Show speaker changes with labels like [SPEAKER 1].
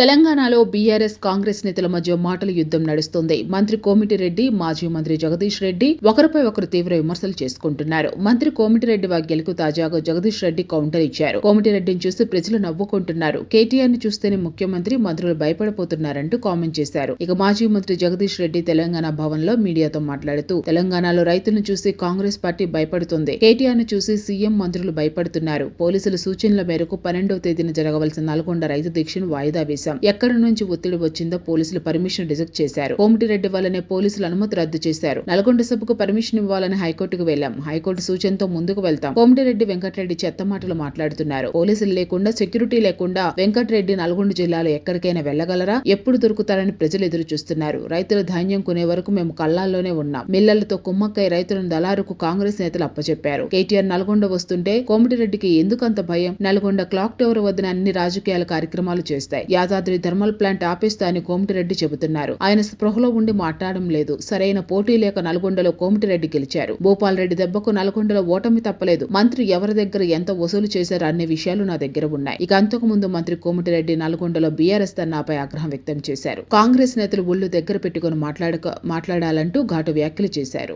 [SPEAKER 1] తెలంగాణలో బీఆర్ఎస్ కాంగ్రెస్ నేతల మధ్య మాటల యుద్ధం నడుస్తోంది. మంత్రి కోమిటిరెడ్డి మాజీ మంత్రి జగదీష్ రెడ్డి ఒకరిపై ఒకరు తీవ్ర విమర్శలు చేసుకుంటున్నారు. మంత్రి కోమిటిరెడ్డి వ్యాఖ్యలకు తాజాగా జగదీష్ రెడ్డి కౌంటర్ ఇచ్చారు. కోమిటిరెడ్డిని చూసి ప్రజలు నవ్వుకుంటున్నారు. కేటీఆర్ని చూస్తేనే ముఖ్యమంత్రి మంత్రులు భయపడిపోతున్నారంటూ కామెంట్ చేశారు. ఇక మాజీ మంత్రి జగదీష్ రెడ్డి తెలంగాణ భవన్లో మీడియాతో మాట్లాడుతూ తెలంగాణలో రైతులను చూసి కాంగ్రెస్ పార్టీ భయపడుతుంది. కేటీఆర్ను చూసి సీఎం మంత్రులు భయపడుతున్నారు. పోలీసుల సూచనల మేరకు పన్నెండవ తేదీన జరగవలసిన నల్గొండ రైతు దీక్షను వాయిదా వేశారు. చేశాం. ఎక్కడి నుంచి ఒత్తిడి వచ్చిందో పోలీసులు పర్మిషన్ రిజెక్ట్ చేశారు. కోమటిరెడ్డి వల్లనే పోలీసులు అనుమతి రద్దు చేశారు. నల్గొండ సభకు పర్మిషన్ ఇవ్వాలని హైకోర్టుకు వెళ్ళాం హైకోర్టు సూచనతో ముందుకు వెళ్తాం. కోమటిరెడ్డి వెంకటరెడ్డి చెత్త మాటలు మాట్లాడుతున్నారు. పోలీసులు లేకుండా సెక్యూరిటీ లేకుండా వెంకటరెడ్డి నల్గొండ జిల్లాలో ఎక్కడికైనా వెళ్ళగలరా ఎప్పుడు దొరుకుతారని ప్రజలు ఎదురు చూస్తున్నారు. రైతులు ధాన్యం కొనే వరకు మేము కళ్ళాల్లోనే ఉన్నాం. మిల్లలతో కుమ్మక్కై రైతులను దళారుకు కాంగ్రెస్ నేతలు అప్పచెప్పారు. కేటీఆర్ నల్గొండ వస్తుంటే కోమటిరెడ్డికి ఎందుకంత భయం? నల్గొండ క్లాక్ టవర్ వద్ద అన్ని రాజకీయాల కార్యక్రమాలు చేస్తాయి. యాదాద్రి థర్మల్ ప్లాంట్ ఆపేస్తా అని కోమటిరెడ్డి చెబుతున్నారు. ఆయన స్పృహలో ఉండి మాట్లాడడం లేదు. సరైన పోటీ లేక నల్గొండలో కోమటిరెడ్డి గెలిచారు. భూపాల్ రెడ్డి దెబ్బకు నల్గొండలో ఓటమి తప్పలేదు. మంత్రి ఎవరి దగ్గర ఎంత వసూలు చేశారు అనే విషయాలు నా దగ్గర ఉన్నాయి. ఇక అంతకు ముందు మంత్రి కోమటిరెడ్డి నల్గొండలో బీఆర్ఎస్ నాపై ఆగ్రహం వ్యక్తం చేశారు. కాంగ్రెస్ నేతలు ఒళ్ళు దగ్గర పెట్టుకుని మాట్లాడక మాట్లాడాలంటూ ఘాటు వ్యాఖ్యలు చేశారు.